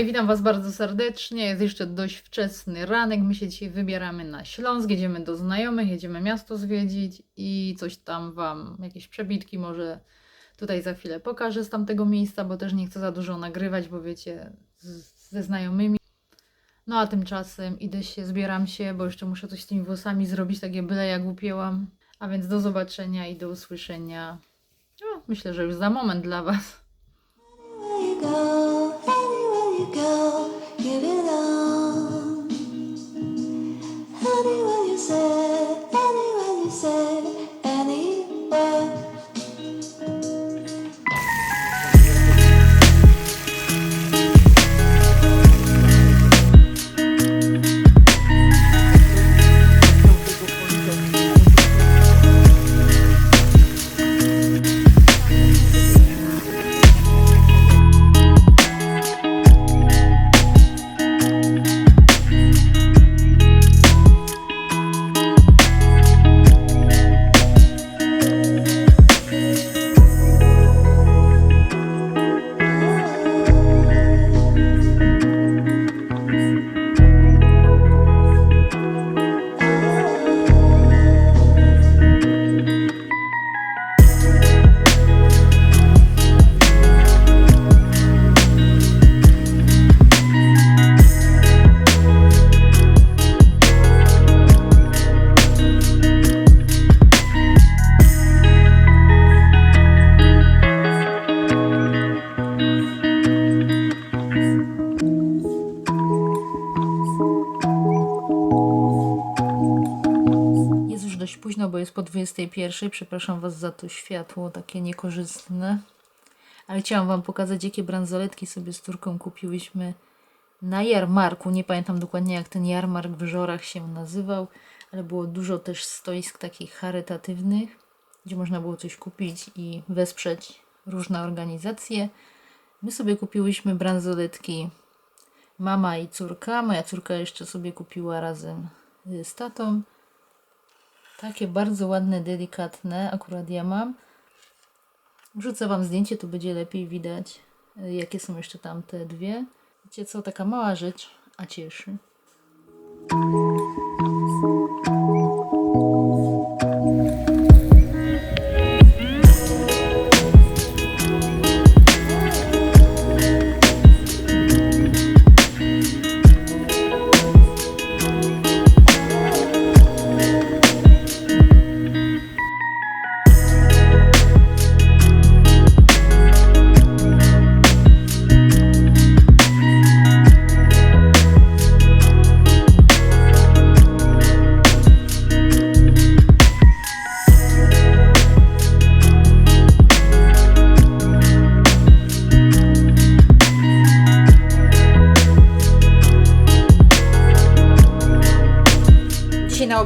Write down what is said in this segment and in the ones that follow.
i witam Was bardzo serdecznie. Jest jeszcze dość wczesny ranek. My się dzisiaj wybieramy na Śląsk, jedziemy do znajomych, jedziemy miasto zwiedzić i coś tam Wam, jakieś przebitki może tutaj za chwilę pokażę z tamtego miejsca, bo też nie chcę za dużo nagrywać, bo wiecie, z, ze znajomymi. No a tymczasem idę się, zbieram się, bo jeszcze muszę coś z tymi włosami zrobić, takie byle jak upięłam. A więc do zobaczenia i do usłyszenia. No, myślę, że już za moment dla Was. go. Bo jest po 21. Przepraszam Was za to światło takie niekorzystne. Ale chciałam Wam pokazać, jakie bransoletki sobie z Turką kupiłyśmy na jarmarku. Nie pamiętam dokładnie, jak ten jarmark w Żorach się nazywał, ale było dużo też stoisk takich charytatywnych, gdzie można było coś kupić i wesprzeć różne organizacje. My sobie kupiłyśmy bransoletki mama i córka. Moja córka jeszcze sobie kupiła razem z tatą. Takie bardzo ładne, delikatne, akurat ja mam. Wrzucę Wam zdjęcie, to będzie lepiej widać, y, jakie są jeszcze tam te dwie. Wiecie co, taka mała rzecz, a cieszy.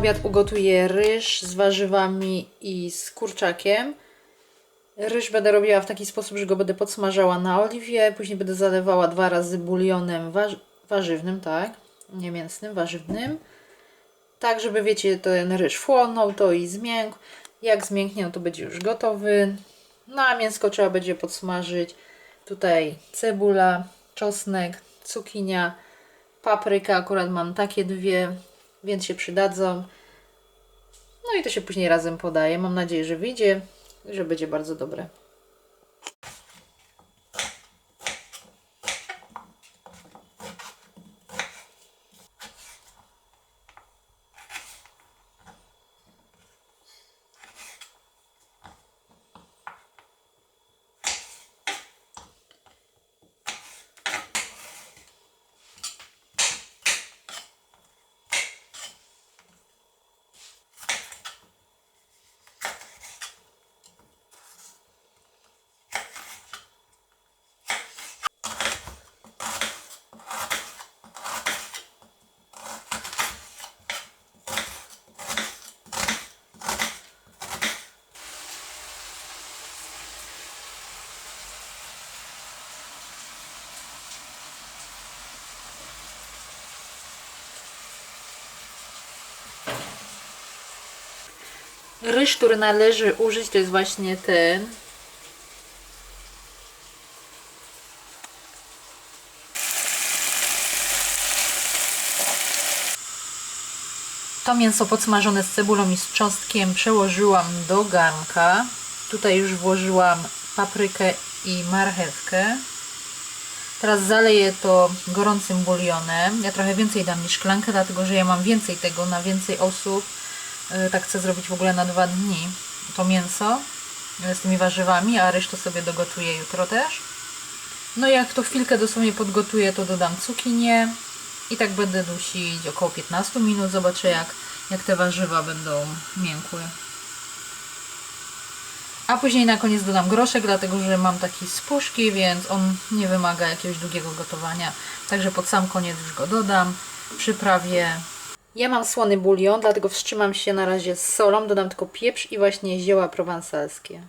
Obiad ugotuję ryż z warzywami i z kurczakiem. Ryż będę robiła w taki sposób, że go będę podsmażała na oliwie, później będę zalewała dwa razy bulionem warz- warzywnym, tak? Nie mięsnym, warzywnym. Tak, żeby wiecie, ten ryż wchłonął to i zmiękł. Jak zmięknie, no to będzie już gotowy. No a mięsko trzeba będzie podsmażyć. Tutaj cebula, czosnek, cukinia, papryka. Akurat mam takie dwie, więc się przydadzą. No i to się później razem podaje. Mam nadzieję, że wyjdzie, że będzie bardzo dobre. Ryż, który należy użyć, to jest właśnie ten. To mięso podsmażone z cebulą i z czosnkiem przełożyłam do garnka. Tutaj już włożyłam paprykę i marchewkę. Teraz zaleję to gorącym bulionem. Ja trochę więcej dam niż szklankę, dlatego że ja mam więcej tego na więcej osób Yy, Tak chcę zrobić w ogóle na dwa dni. To mięso yy, z tymi warzywami, a resztę sobie dogotuję jutro też. No jak to chwilkę dosłownie podgotuję, to dodam cukinię i tak będę dusić około 15 minut. Zobaczę jak, jak te warzywa będą miękłe. A później na koniec dodam groszek, dlatego że mam taki z puszki, więc on nie wymaga jakiegoś długiego gotowania. Także pod sam koniec już go dodam. Przyprawię. Ja mam słony bulion, dlatego wstrzymam się na razie z solą. Dodam tylko pieprz i właśnie zioła prowansalskie.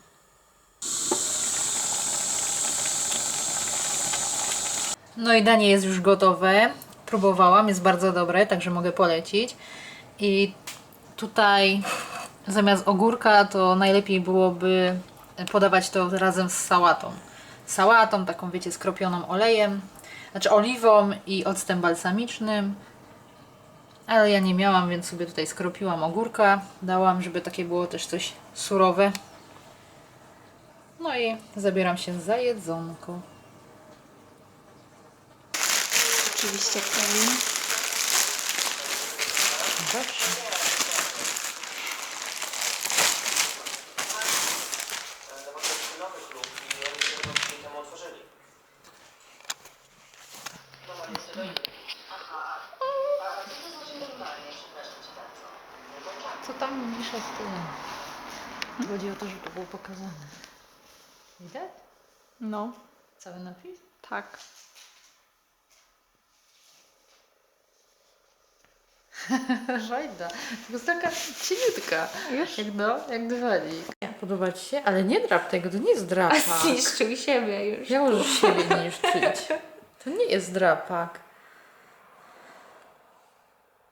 No i danie jest już gotowe. Próbowałam, jest bardzo dobre, także mogę polecić. I tutaj zamiast ogórka to najlepiej byłoby podawać to razem z sałatą. Sałatą, taką wiecie, skropioną olejem, znaczy oliwą i octem balsamicznym. Ale ja nie miałam, więc sobie tutaj skropiłam ogórka. Dałam, żeby takie było też coś surowe. No i zabieram się za jedzonko. Oczywiście Kevin. Dobrze. Co tam mówisz o tym? Chodzi o to, żeby to było pokazane. Widać? No, Cały napis? tak. To jest taka cieniutka. Wiesz? Jak no, jak dywalik. Podoba Ci się? Ale nie drap tego, to nie jest drapak. Zniszczył siebie już. Ja możesz siebie niszczyć. To nie jest drapak.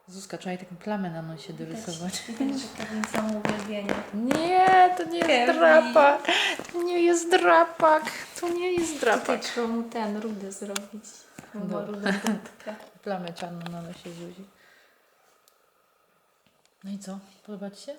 Zuzka, trzeba jej taką plamę na nosie dorysować. Widać, że Kevin samo uwielbienie. Nie, to nie jest drapak. To nie jest drapak. To nie jest Tutaj drapak. trzeba mu ten rudy zrobić. Rudą dupkę. Plamę czarną na nosie Zuzi. No i co? Podoba Ci się?